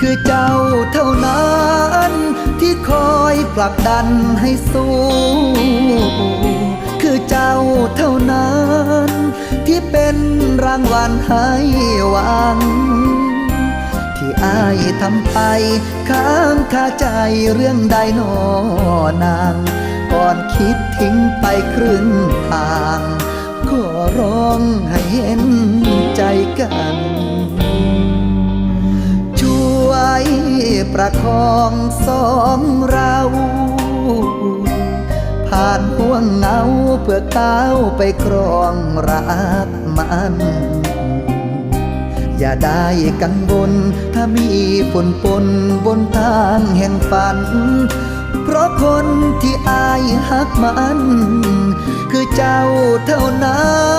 คือเจ้าเท่านั้น ที่คอยผลักดันให้สู้ คือเจ้าเท่านั้น ที่เป็นรางวัลให้หวัง ที่อายทำไปค้างคาใจเรื่องใดนอนาง ก่อนคิดทิ้งไปครึ่งทาง ขอร้องให้เห็น ประคองสองเรา ผ่านห่วงเงาเพื่อก้าวไปครองรักมัน อย่าได้กังวลถ้ามีฝนปนบนทางแห่งฝัน เพราะคนที่อายหักมัน คือเจ้าเท่านั้น